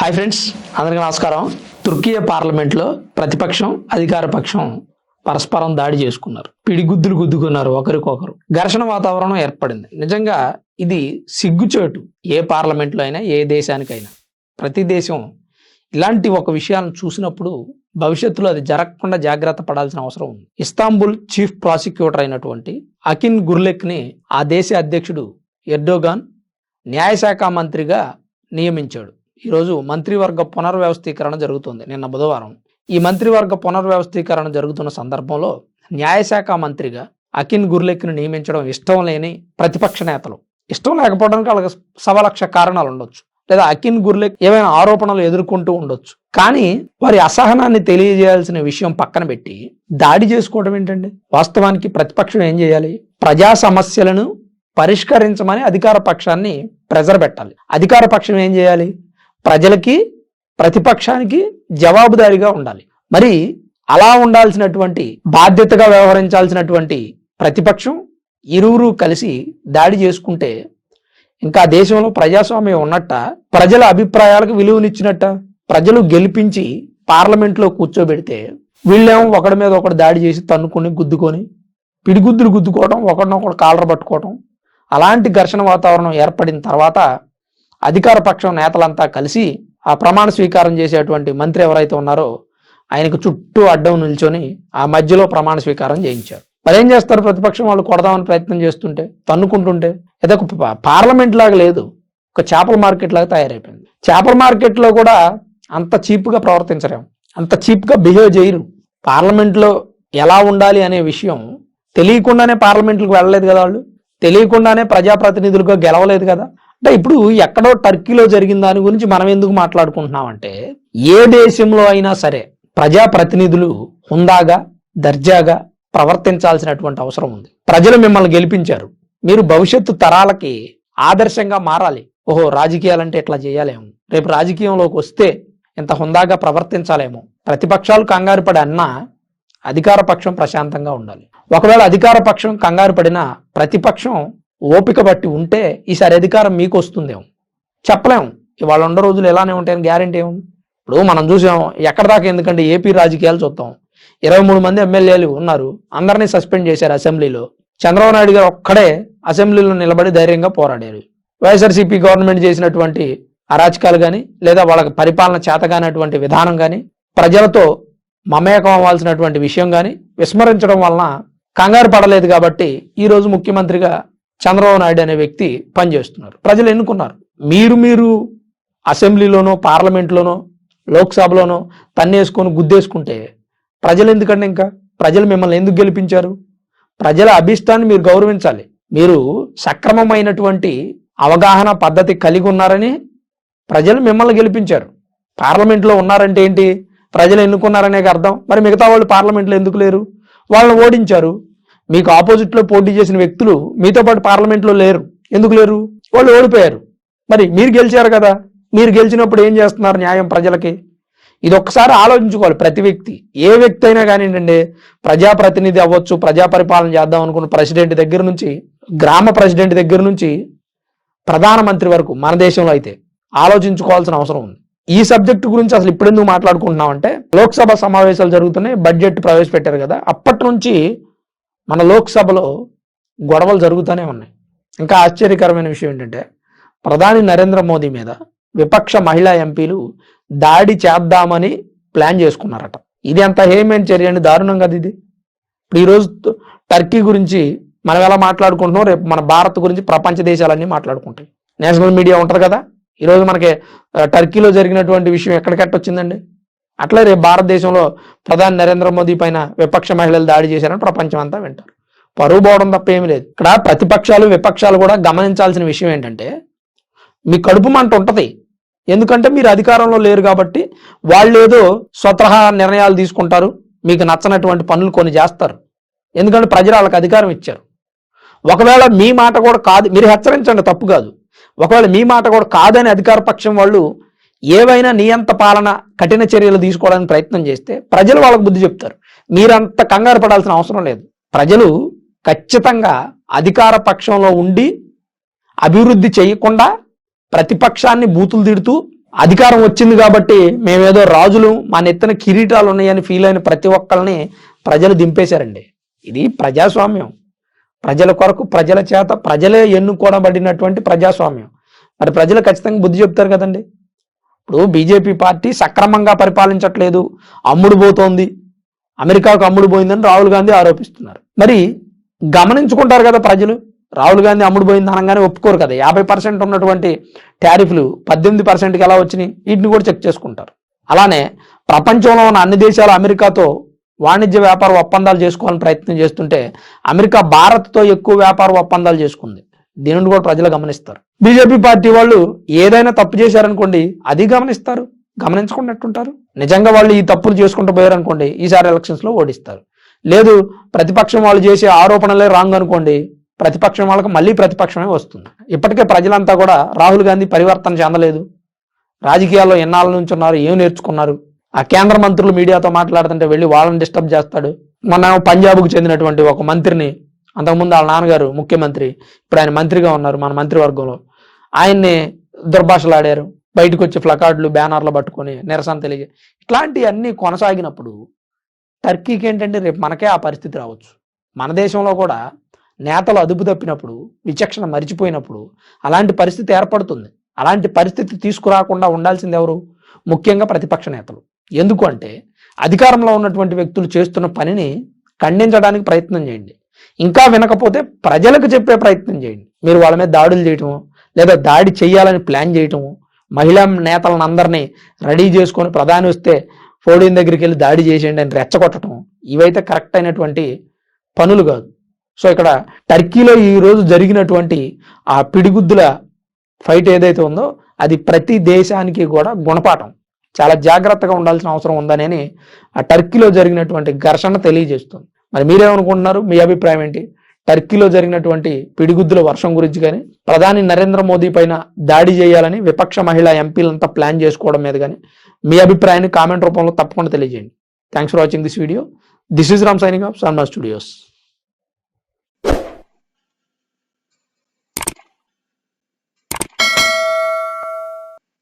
Hi friends అందరికీ నమస్కారం. తుర్కీయ పార్లమెంట్లో ప్రతిపక్షం అధికార పక్షం పరస్పరం దాడి చేసుకున్నారు. పిడిగుద్దులు గుద్దుకున్నారు ఒకరికొకరు. ఘర్షణ వాతావరణం ఏర్పడింది. నిజంగా ఇది సిగ్గుచేటు ఏ పార్లమెంట్లో అయినా ఏ దేశానికైనా. ప్రతి దేశం ఇలాంటి ఒక విషయాలను చూసినప్పుడు భవిష్యత్తులో అది జరగకుండా జాగ్రత్త పడాల్సిన అవసరం ఉంది. ఇస్తాంబుల్ చీఫ్ ప్రాసిక్యూటర్ అయినటువంటి అకిన్ గుర్లెక్ని ఆ దేశ అధ్యక్షుడు ఎర్డోగాన్ న్యాయశాఖ మంత్రిగా నియమించాడు. ఈరోజు మంత్రివర్గ పునర్వ్యవస్థీకరణ జరుగుతుంది నిన్న బుధవారం. ఈ మంత్రివర్గ పునర్వ్యవస్థీకరణ జరుగుతున్న సందర్భంలో న్యాయశాఖ మంత్రిగా అకిన్ గుర్లెక్కిని నియమించడం ఇష్టం లేని ప్రతిపక్ష నేతలు. ఇష్టం లేకపోవడానికి వాళ్ళకి సవలక్ష కారణాలు ఉండొచ్చు. లేదా అకిన్ గుర్లెక్ ఏమైనా ఆరోపణలు ఎదుర్కొంటూ ఉండొచ్చు. కానీ వారి అసహనాన్ని తెలియజేయాల్సిన విషయం పక్కన పెట్టి దాడి చేసుకోవడం ఏంటండి? వాస్తవానికి ప్రతిపక్షం ఏం చేయాలి? ప్రజా సమస్యలను పరిష్కరించమని అధికార పక్షాన్ని ప్రెజర్ పెట్టాలి. అధికార పక్షం ఏం చేయాలి? ప్రజలకి ప్రతిపక్షానికి జవాబుదారీగా ఉండాలి. మరి అలా ఉండాల్సినటువంటి బాధ్యతగా వ్యవహరించాల్సినటువంటి ప్రతిపక్షం ఇరువురు కలిసి దాడి చేసుకుంటే ఇంకా దేశంలో ప్రజాస్వామ్యం ఉన్నట్ట ప్రజల అభిప్రాయాలకు విలువనిచ్చినట్ట ప్రజలు గెలిపించి పార్లమెంట్లో కూర్చోబెడితే వీళ్ళేమో ఒకడి మీద ఒకటి దాడి చేసి తన్నుకొని గుద్దుకొని పిడిగుద్దులు గుద్దుకోవడం ఒకడినొకడు కాలర పట్టుకోవడం అలాంటి ఘర్షణ వాతావరణం ఏర్పడిన తర్వాత అధికార పక్షం నేతలంతా కలిసి ఆ ప్రమాణ స్వీకారం చేసేటువంటి మంత్రి ఎవరైతే ఉన్నారో ఆయనకు చుట్టూ అడ్డం నిల్చొని ఆ మధ్యలో ప్రమాణ స్వీకారం చేయించారు. మరి ఏం చేస్తారు ప్రతిపక్షం వాళ్ళు? కొడదామని ప్రయత్నం చేస్తుంటే తన్నుకుంటుంటే? ఏదో ఒక పార్లమెంట్ లాగా లేదు. ఒక చేపల మార్కెట్ లాగా తయారైపోయింది. చేపల మార్కెట్లో కూడా అంత చీప్గా ప్రవర్తించలేము అంత చీప్గా బిహేవ్ చేయరు. పార్లమెంట్లో ఎలా ఉండాలి అనే విషయం తెలియకుండానే పార్లమెంట్లకు వెళ్ళలేదు కదా వాళ్ళు? తెలియకుండానే ప్రజాప్రతినిధులుగా గెలవలేదు కదా? అంటే ఇప్పుడు ఎక్కడో టర్కీలో జరిగిన దాని గురించి మనం ఎందుకు మాట్లాడుకుంటున్నామంటే ఏ దేశంలో అయినా సరే ప్రజాప్రతినిధులు హుందాగా దర్జాగా ప్రవర్తించాల్సినటువంటి అవసరం ఉంది. ప్రజలు మిమ్మల్ని గెలిపించారు. మీరు భవిష్యత్తు తరాలకి ఆదర్శంగా మారాలి. ఓహో రాజకీయాలంటే ఇట్లా చేయాలేమో. రేపు రాజకీయంలోకి వస్తే ఇంత హుందాగా ప్రవర్తించాలేమో. ప్రతిపక్షాలు కంగారు పడి అన్నా అధికార పక్షం ప్రశాంతంగా ఉండాలి. ఒకవేళ అధికార పక్షం కంగారు పడినా ప్రతిపక్షం ఓపిక బట్టి ఉంటే ఈసారి అధికారం మీకు వస్తుందేమో. చెప్పలేము ఇవాళ ఉన్న రోజులు ఎలానే ఉంటాయని గ్యారంటీ ఏముంది? ఇప్పుడు మనం చూసాం ఎక్కడ దాకా ఎందుకంటే ఏపీ రాజకీయాలు చూద్దాం. ఇరవై మూడు మంది ఎమ్మెల్యేలు ఉన్నారు అందరినీ సస్పెండ్ చేశారు అసెంబ్లీలో. చంద్రబాబు నాయుడు గారు ఒక్కడే అసెంబ్లీలో నిలబడి ధైర్యంగా పోరాడారు. వైఎస్ఆర్సీపీ గవర్నమెంట్ చేసినటువంటి అరాచకాలు కానీ లేదా వాళ్ళకి పరిపాలన చేతగానటువంటి విధానం కానీ ప్రజలతో మమేకం అవ్వాల్సినటువంటి విషయం కానీ విస్మరించడం వలన కంగారు పడలేదు కాబట్టి ఈ రోజు ముఖ్యమంత్రిగా చంద్రబాబు నాయుడు అనే వ్యక్తి పనిచేస్తున్నారు. ప్రజలు ఎన్నుకున్నారు. మీరు మీరు అసెంబ్లీలోనో పార్లమెంట్లోనో లోక్సభలోనో తన్నేసుకొని గుద్దేసుకుంటే ప్రజలు ఎందుకండి ఇంకా? ప్రజలు మిమ్మల్ని ఎందుకు గెలిపించారు? ప్రజల అభిష్టాన్ని మీరు గౌరవించాలి. మీరు సక్రమమైనటువంటి అవగాహన పద్ధతి కలిగి ఉన్నారని ప్రజలు మిమ్మల్ని గెలిపించారు. పార్లమెంట్లో ఉన్నారంటే ఏంటి? ప్రజలు ఎన్నుకున్నారనే అర్థం. మరి మిగతా వాళ్ళు పార్లమెంట్లో ఎందుకు లేరు? వాళ్ళని ఓడించారు. మీకు ఆపోజిట్లో పోటీ చేసిన వ్యక్తులు మీతో పాటు పార్లమెంట్లో లేరు. ఎందుకు లేరు? వాళ్ళు ఓడిపోయారు. మరి మీరు గెలిచారు కదా. మీరు గెలిచినప్పుడు ఏం చేస్తున్నారు న్యాయం ప్రజలకి? ఇది ఒక్కసారి ఆలోచించుకోవాలి. ప్రతి వ్యక్తి ఏ వ్యక్తి అయినా కానివ్వండి ప్రజాప్రతినిధి అవ్వచ్చు ప్రజా పరిపాలన చేద్దాం అనుకున్న ప్రెసిడెంట్ దగ్గర నుంచి గ్రామ ప్రెసిడెంట్ దగ్గర నుంచి ప్రధానమంత్రి వరకు మన దేశంలో అయితే ఆలోచించుకోవాల్సిన అవసరం ఉంది. ఈ సబ్జెక్టు గురించి అసలు ఇప్పుడెందుకు మాట్లాడుకుంటున్నామంటే లోక్సభ సమావేశాలు జరుగుతున్నాయి బడ్జెట్ ప్రవేశపెట్టారు కదా. అప్పటి నుంచి మన లోక్సభలో గొడవలు జరుగుతూనే ఉన్నాయి. ఇంకా ఆశ్చర్యకరమైన విషయం ఏంటంటే ప్రధాని నరేంద్ర మోదీ మీద విపక్ష మహిళా ఎంపీలు దాడి చేద్దామని ప్లాన్ చేసుకున్నారట. ఇది అంత హేమైన చర్య అండి దారుణం కదా ఇది. ఇప్పుడు ఈరోజు టర్కీ గురించి మనం ఎలా మాట్లాడుకుంటున్నాం? రేపు మన భారత్ గురించి ప్రపంచ దేశాలన్నీ మాట్లాడుకుంటాయి. నేషనల్ మీడియా ఉంటుంది కదా. ఈరోజు మనకి టర్కీలో జరిగినటువంటి విషయం ఎక్కడికట్ట వచ్చిందండి? అట్లే రేపు భారతదేశంలో ప్రధాని నరేంద్ర మోదీ పైన విపక్ష మహిళలు దాడి చేశారని ప్రపంచం అంతా వింటారు. పరువు పోవడం తప్ప ఏమి లేదు. ఇక్కడ ప్రతిపక్షాలు విపక్షాలు కూడా గమనించాల్సిన విషయం ఏంటంటే మీ కడుపు మంట ఉంటుంది. ఎందుకంటే మీరు అధికారంలో లేరు కాబట్టి వాళ్ళు ఏదో స్వతహా నిర్ణయాలు తీసుకుంటారు. మీకు నచ్చనటువంటి పనులు కొన్ని చేస్తారు. ఎందుకంటే ప్రజలు వాళ్ళకి అధికారం ఇచ్చారు. ఒకవేళ మీ మాట కూడా కాదు మీరు హెచ్చరించండి తప్పు కాదు. ఒకవేళ మీ మాట కూడా కాదని అధికార పక్షం వాళ్ళు ఏవైనా నియంత పాలన కఠిన చర్యలు తీసుకోవడానికి ప్రయత్నం చేస్తే ప్రజలు వాళ్ళకు బుద్ధి చెప్తారు. మీరంత కంగారు పడాల్సిన అవసరం లేదు. ప్రజలు ఖచ్చితంగా అధికార పక్షంలో ఉండి అభివృద్ధి చేయకుండా ప్రతిపక్షాన్ని బూతులు తిడుతూ అధికారం వచ్చింది కాబట్టి మేమేదో రాజులు మా నెత్తిన కిరీటాలు ఉన్నాయని ఫీల్ అయిన ప్రతి ఒక్కరిని ప్రజలు దింపేశారండి. ఇది ప్రజాస్వామ్యం. ప్రజల కొరకు ప్రజల చేత ప్రజలే ఎన్నుకోనబడినటువంటి ప్రజాస్వామ్యం. మరి ప్రజలు ఖచ్చితంగా బుద్ధి చెప్తారు కదండి. ఇప్పుడు బీజేపీ పార్టీ సక్రమంగా పరిపాలించట్లేదు అమ్ముడు పోతోంది. అమెరికాకు అమ్ముడు పోయిందని రాహుల్ గాంధీ ఆరోపిస్తున్నారు. మరి గమనించుకుంటారు కదా ప్రజలు రాహుల్ గాంధీ అమ్ముడు పోయింది అనగానే ఒప్పుకోరు కదా. యాభై పర్సెంట్ ఉన్నటువంటి టారిఫ్లు పద్దెనిమిది పర్సెంట్కి ఎలా వచ్చినాయి? వీటిని కూడా చెక్ చేసుకుంటారు. అలానే ప్రపంచంలో ఉన్న అన్ని దేశాలు అమెరికాతో వాణిజ్య వ్యాపార ఒప్పందాలు చేసుకోవాలని ప్రయత్నం చేస్తుంటే అమెరికా భారత్తో ఎక్కువ వ్యాపార ఒప్పందాలు చేసుకుంది. దీనిని కూడా ప్రజలు గమనిస్తారు. బీజేపీ పార్టీ వాళ్ళు ఏదైనా తప్పు చేశారనుకోండి అది గమనిస్తారు గమనించుకున్నట్టుంటారు. నిజంగా వాళ్ళు ఈ తప్పులు చేసుకుంటూ పోయారనుకోండి ఈసారి ఎలక్షన్స్లో ఓడిస్తారు. లేదు ప్రతిపక్షం వాళ్ళు చేసే ఆరోపణలే రాంగ్ అనుకోండి ప్రతిపక్షం వాళ్ళకి మళ్ళీ ప్రతిపక్షమే వస్తుంది. ఇప్పటికే ప్రజలంతా కూడా రాహుల్ గాంధీ పరివర్తన చెందలేదు. రాజకీయాల్లో ఎన్నాళ్ళ నుంచి ఉన్నారు ఏం నేర్చుకున్నారు? ఆ కేంద్ర మంత్రులు మీడియాతో మాట్లాడుతుంటే వెళ్ళి వాళ్ళని డిస్టర్బ్ చేస్తాడు. మొన్న పంజాబ్కు చెందినటువంటి ఒక మంత్రిని అంతకుముందు వాళ్ళ నాన్నగారు ముఖ్యమంత్రి ఇప్పుడు ఆయన మంత్రిగా ఉన్నారు మన మంత్రివర్గంలో. ఆయన్ని దుర్భాషలాడారు బయటకు వచ్చి ఫ్లకార్డులు బ్యానర్లు పట్టుకొని నిరసన తెలియ ఇట్లాంటివన్నీ కొనసాగినప్పుడు టర్కీకి ఏంటంటే రేపు మనకే ఆ పరిస్థితి రావచ్చు. మన దేశంలో కూడా నేతలు అదుపు తప్పినప్పుడు విచక్షణ మరిచిపోయినప్పుడు అలాంటి పరిస్థితి ఏర్పడుతుంది. అలాంటి పరిస్థితి తీసుకురాకుండా ఉండాల్సింది ఎవరు? ముఖ్యంగా ప్రతిపక్ష నేతలు. ఎందుకు అంటే అధికారంలో ఉన్నటువంటి వ్యక్తులు చేస్తున్న పనిని ఖండించడానికి ప్రయత్నం చేయండి. ఇంకా వినకపోతే ప్రజలకు చెప్పే ప్రయత్నం చేయండి. మీరు వాళ్ళ మీద దాడులు చేయటము లేదా దాడి చేయాలని ప్లాన్ చేయటము మహిళా నేతలను అందరినీ రెడీ చేసుకొని ప్రధాని వస్తే ఫోడిన్ దగ్గరికి వెళ్ళి దాడి చేసేయండి అని రెచ్చగొట్టడం ఇవైతే కరెక్ట్ అయినటువంటి పనులు కాదు. సో ఇక్కడ టర్కీలో ఈ రోజు జరిగినటువంటి ఆ పిడిగుద్దుల ఫైట్ ఏదైతే ఉందో అది ప్రతి దేశానికి కూడా గుణపాఠం. చాలా జాగ్రత్తగా ఉండాల్సిన అవసరం ఉందని ఆ టర్కీలో జరిగినటువంటి ఘర్షణ తెలియజేస్తుంది. మరి మీరేమనుకుంటున్నారు? మీ అభిప్రాయం ఏంటి? టర్కీలో జరిగినటువంటి పిడిగుద్దుల వర్షం గురించి కానీ ప్రధాని నరేంద్ర మోదీ పైన దాడి చేయాలని విపక్ష మహిళా ఎంపీలంతా ప్లాన్ చేసుకోవడం మీద కానీ మీ అభిప్రాయాన్ని కామెంట్ రూపంలో తప్పకుండా తెలియజేయండి. Thanks for watching this video this is Ram signing off Sanma studios